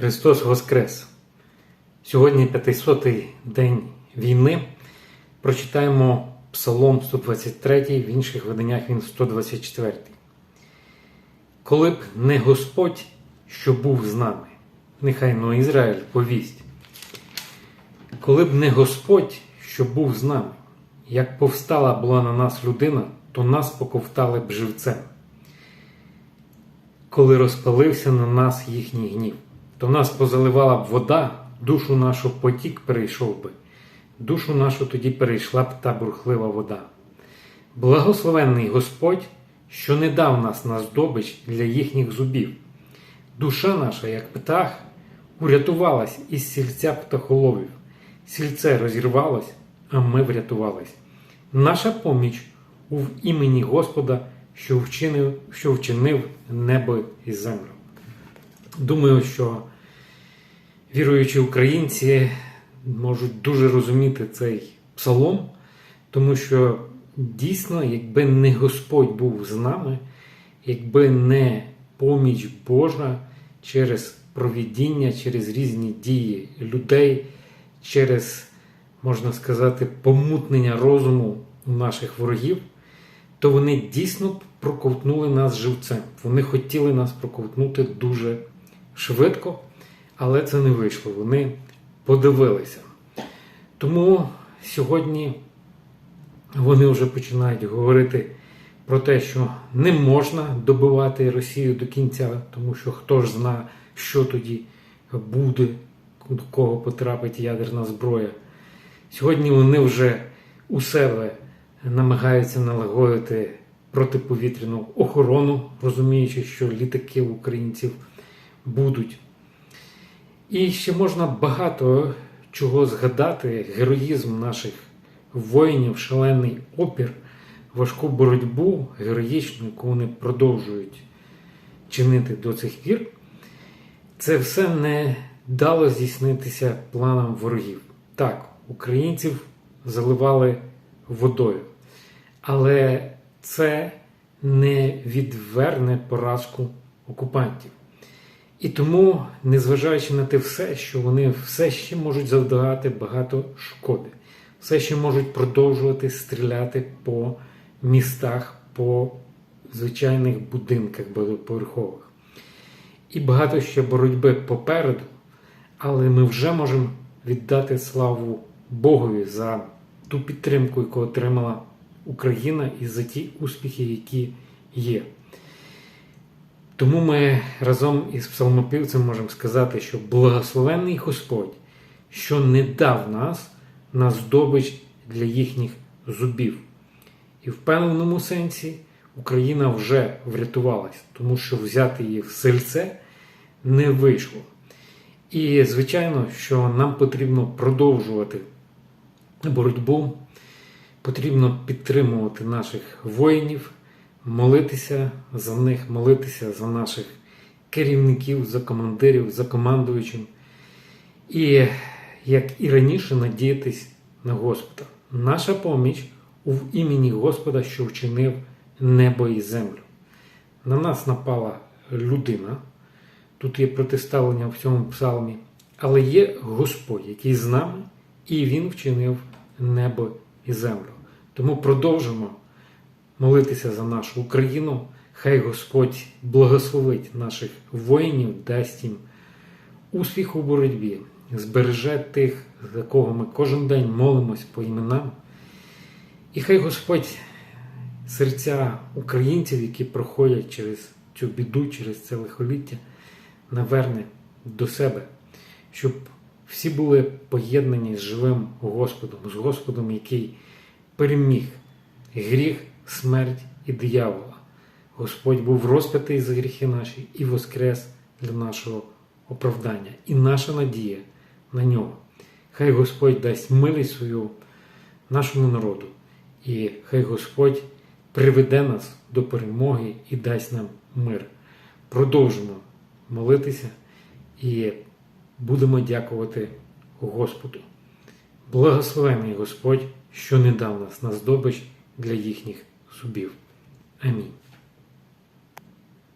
Христос Воскрес! Сьогодні 500-й день війни. Прочитаємо Псалом 123, в інших виданнях він 124. Коли б не Господь, що був з нами, нехай но Ізраїль повість. Коли б не Господь, що був з нами, як повстала була на нас людина, то нас поковтали б живцем. Коли розпалився на нас їхній гнів, то нас позаливала б вода, душу нашу потік перейшов би, душу нашу тоді перейшла б та бурхлива вода. Благословенний Господь, що не дав нас на здобич для їхніх зубів. Душа наша, як птах, урятувалась із сільця птахоловів. Сільце розірвалось, а ми врятувались. Наша поміч у імені Господа, що вчинив, що вчинив небо і землю. Думаю, що віруючі українці можуть дуже розуміти цей псалом, тому що дійсно, якби не Господь був з нами, якби не поміч Божа через провідіння, через різні дії людей, через, можна сказати, помутнення розуму у наших ворогів, то вони дійсно проковтнули нас живцем. Вони хотіли нас проковтнути дуже швидко, але це не вийшло. Вони подивилися. Тому сьогодні вони вже починають говорити про те, що не можна добивати Росію до кінця, тому що хто ж зна, що тоді буде, до кого потрапить ядерна зброя. Сьогодні вони вже у себе намагаються налагодити протиповітряну охорону, розуміючи, що літаки українців будуть. І ще можна багато чого згадати: героїзм наших воїнів, шалений опір, важку боротьбу героїчну, яку вони продовжують чинити до цих пір. Це все не дало здійснитися планам ворогів. Так, українців заливали водою, але це не відверне поразку окупантів. І тому, незважаючи на те все, що вони все ще можуть завдавати багато шкоди, все ще можуть продовжувати стріляти по містах, по звичайних будинках багатоповерхових. І багато ще боротьби попереду, але ми вже можемо віддати славу Богові за ту підтримку, яку отримала Україна, і за ті успіхи, які є. Тому ми разом із псалмопівцем можемо сказати, що благословенний Господь, що не дав нас на здобич для їхніх зубів. І в певному сенсі Україна вже врятувалась, тому що взяти її в сельце не вийшло. І, звичайно, що нам потрібно продовжувати боротьбу, потрібно підтримувати наших воїнів молитися за них, молитися за наших керівників, за командирів, за командуючим. І, як і раніше, надіятись на Господа. Наша поміч у імені Господа, що вчинив небо і землю. На нас напала людина. Тут є протиставлення в цьому псалмі, але є Господь, який з нами, і Він вчинив небо і землю. Тому продовжимо молитися за нашу Україну. Хай Господь благословить наших воїнів, дасть їм успіх у боротьбі, збереже тих, за кого ми кожен день молимось по іменам. І хай Господь серця українців, які проходять через цю біду, через це лихоліття, наверне до себе, щоб всі були поєднані з живим Господом, з Господом, який переміг гріх смерть і диявола. Господь був розп'ятий за гріхи наші і воскрес для нашого оправдання. І наша надія на нього. Хай Господь дасть милість свою нашому народу, і хай Господь приведе нас до перемоги і дасть нам мир. Продовжимо молитися і будемо дякувати Господу. Благословений Господь, що не дав нас на здобич для їхніх зубів. Амінь.